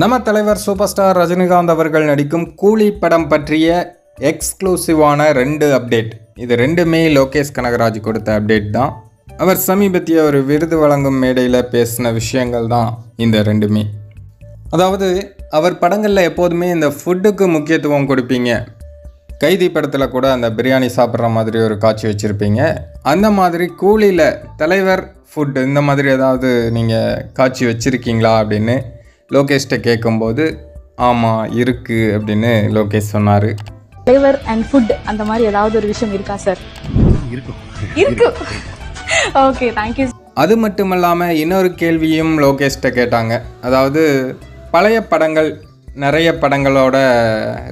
நம்ம தலைவர் super star Rajinikanth அவர்கள் நடிக்கும் கூலி படம் பற்றிய எக்ஸ்க்ளூசிவான ரெண்டு அப்டேட் இது ரெண்டுமே லோகேஷ் கனகராஜ் கொடுத்த அப்டேட் தான். அவர் சமீபத்திய ஒரு விருது வழங்கும் மேடையில் பேசின விஷயங்கள் தான் இந்த ரெண்டுமே. அதாவது அவர் படங்களில் எப்போதுமே இந்த ஃபுட்டுக்கு முக்கியத்துவம் கொடுப்பீங்க. கைதி படத்தில் கூட அந்த பிரியாணி சாப்பிட்ற மாதிரி ஒரு காட்சி வச்சுருப்பீங்க. அந்த மாதிரி கூலியில் தலைவர் ஃபுட் இந்த மாதிரி ஏதாவது நீங்கள் காட்சி வச்சுருக்கீங்களா அப்படின்னு லோகேஷ்கிட்ட கேட்கும்போது ஆமாம் இருக்குது அப்படின்னு லோகேஷ் சொன்னார். ஃப்ளேவர் அண்ட் ஃபுட் அந்த மாதிரி ஏதாவது ஒரு விஷயம் இருக்கா சார் இருக்கும். இருக்கு. ஓகே தேங்க்யூ அது மட்டும் இல்லாமல் இன்னொரு கேள்வியும் லோகேஷ்கிட்ட கேட்டாங்க. அதாவது பழைய படங்கள் நிறைய படங்களோட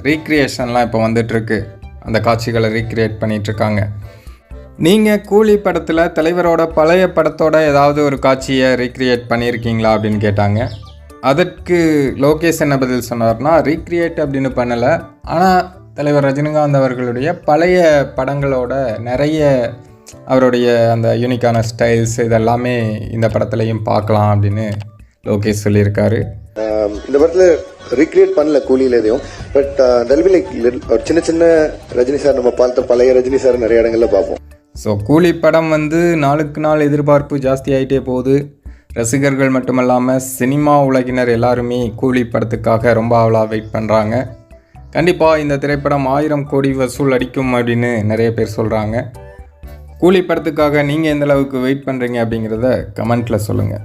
ரீக்ரியேஷன்லாம் இப்போ வந்துட்டுருக்கு. அந்த காட்சிகளை ரீக்ரியேட் பண்ணிகிட்ருக்காங்க நீங்கள் கூலி படத்தில் தலைவரோட பழைய படத்தோட ஏதாவது ஒரு காட்சியை ரீக்ரியேட் பண்ணியிருக்கீங்களா அப்படின்னு கேட்டாங்க. அதற்கு லோகேஷ் என்ன பதில் சொன்னார்னா ரீக்ரியேட் அப்படின்னு பண்ணலை. ஆனால் தலைவர் ரஜினிகாந்த் அவர்களுடைய பழைய படங்களோட நிறைய அவருடைய அந்த யூனிக்கான ஸ்டைல்ஸ் இதெல்லாமே இந்த படத்துலையும் பார்க்கலாம் அப்படின்னு லோகேஷ் சொல்லியிருக்காரு. இந்த படத்துல ரீக்ரியேட் பண்ணல கூலியில எதையும். பட் தல்வி லைக் ஒரு சின்ன சின்ன ரஜினி சார் நம்ம பார்த்த பழைய ரஜினி சார் நிறைய இடங்கள்ல பார்ப்போம். ஸோ கூலி படம் வந்து நாளுக்கு நாள் எதிர்பார்ப்பு ஜாஸ்தி ஆகிட்டே போகுது. ரசிகர்கள் மட்டுமல்லாமல் சினிமா உலகினர் எல்லாருமே கூலி படத்துக்காக ரொம்ப அவளாக வெயிட் பண்ணுறாங்க கண்டிப்பாக இந்த திரைப்படம் ஆயிரம் கோடி வசூல் அடிக்கும் அப்படின்னு நிறைய பேர் சொல்கிறாங்க கூலி படத்துக்காக நீங்கள் எந்த அளவுக்கு வெயிட் பண்ணுறீங்க அப்படிங்கிறத கமெண்ட்டில் சொல்லுங்கள்